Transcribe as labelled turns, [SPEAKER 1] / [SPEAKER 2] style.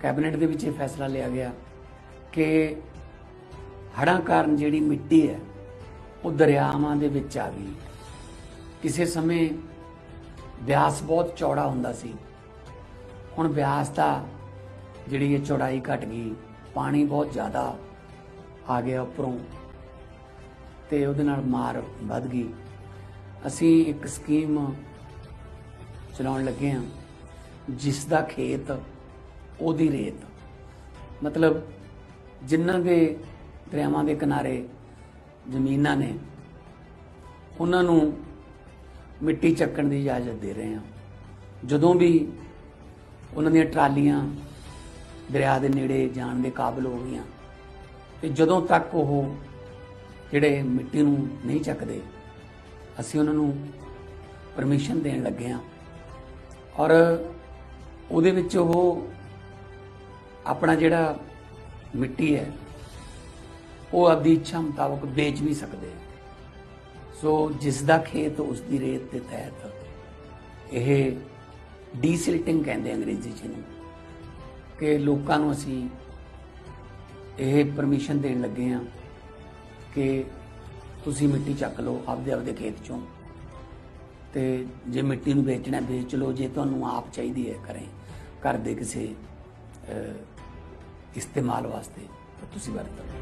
[SPEAKER 1] Cabinet ਦੇ ਵਿੱਚ ਇਹ ਫੈਸਲਾ ਲਿਆ ਗਿਆ ਕਿ ਹੜਾਂ ਕਾਰਨ ਜਿਹੜੀ ਮਿੱਟੀ ਹੈ, ਉਹ ਦਰਿਆਵਾਂ ਦੇ ਵਿੱਚ ਆ ਗਈ। ਕਿਸੇ ਸਮੇਂ ਬਿਆਸ ਬਹੁਤ ਚੌੜਾ ਹੁੰਦਾ ਸੀ। ਹੁਣ ਬਿਆਸ ਦਾ ਜਿਹੜੀ ਇਹ ਚੌੜਾਈ ਘਟ ਗਈ, ਪਾਣੀ ਬਹੁਤ ਜ਼ਿਆਦਾ ਆ ਗਿਆ ਉੱਪਰੋਂ। ਤੇ ਉਹਦੇ ਨਾਲ ਮਾਰ ਵੱਧ ਗਈ। ਅਸੀਂ ਇੱਕ ਸਕੀਮ ਚਲਾਉਣ ਲੱਗੇ ਹਾਂ, ਜਿਸ ਦਾ ਖੇਤ ਉਹਦੀ ਰੇਤ। ਮਤਲਬ ਜਿਨ੍ਹਾਂ ਦੇ ਦਰਿਆਵਾਂ ਦੇ ਕਿਨਾਰੇ ਜ਼ਮੀਨਾਂ ਨੇ, ਉਹਨਾਂ ਨੂੰ ਮਿੱਟੀ ਚੱਕਣ ਦੀ ਇਜਾਜ਼ਤ ਦੇ ਰਹੇ ਹਾਂ। ਜਦੋਂ ਵੀ ਉਹਨਾਂ ਦੀਆਂ ਟਰਾਲੀਆਂ ਦਰਿਆ ਦੇ ਨੇੜੇ ਜਾਣ ਦੇ ਕਾਬਿਲ ਹੋ ਗਈਆਂ, ਤੇ ਜਦੋਂ ਤੱਕ ਉਹ ਜਿਹੜੇ ਮਿੱਟੀ ਨੂੰ ਨਹੀਂ ਚੱਕਦੇ, ਅਸੀਂ ਉਹਨਾਂ ਨੂੰ ਪਰਮਿਸ਼ਨ ਦੇਣ ਲੱਗੇ ਹਾਂ। ਔਰ ਉਹਦੇ ਵਿੱਚ ਉਹ ਆਪਣਾ ਜਿਹੜਾ ਮਿੱਟੀ ਹੈ, ਉਹ ਆਪਦੀ ਇੱਛਾ ਮੁਤਾਬਕ ਵੇਚ ਵੀ ਸਕਦੇ। ਸੋ ਜਿਸ ਦਾ ਖੇਤ ਉਸ ਦੀ ਰੇਤ ਦੇ ਤਹਿਤ ਇਹ ਡੀਸਿਲਟਿੰਗ ਕਹਿੰਦੇ ਅੰਗਰੇਜ਼ੀ ਚ ਨੂੰ ਕਿ ਲੋਕਾਂ ਨੂੰ ਅਸੀਂ ਇਹ ਪਰਮਿਸ਼ਨ ਦੇਣ ਲੱਗੇ ਆ ਕਿ ਤੁਸੀਂ ਮਿੱਟੀ ਚੱਕ ਲਓ ਆਪਦੇ ਆਪਦੇ ਖੇਤ ਚੋਂ। ਤੇ ਜੇ ਮਿੱਟੀ ਨੂੰ ਵੇਚਣਾ ਵੇਚ ਲਓ, ਜੇ ਤੁਹਾਨੂੰ ਆਪ ਚਾਹੀਦੀ ਹੈ ਕਰੇ ਘਰ ਦੇ ਕਿਸੇ ਇਸਤੇਮਾਲ ਵਾਸਤੇ, ਤਾਂ ਤੁਸੀਂ ਵਰਤ ਲਓ।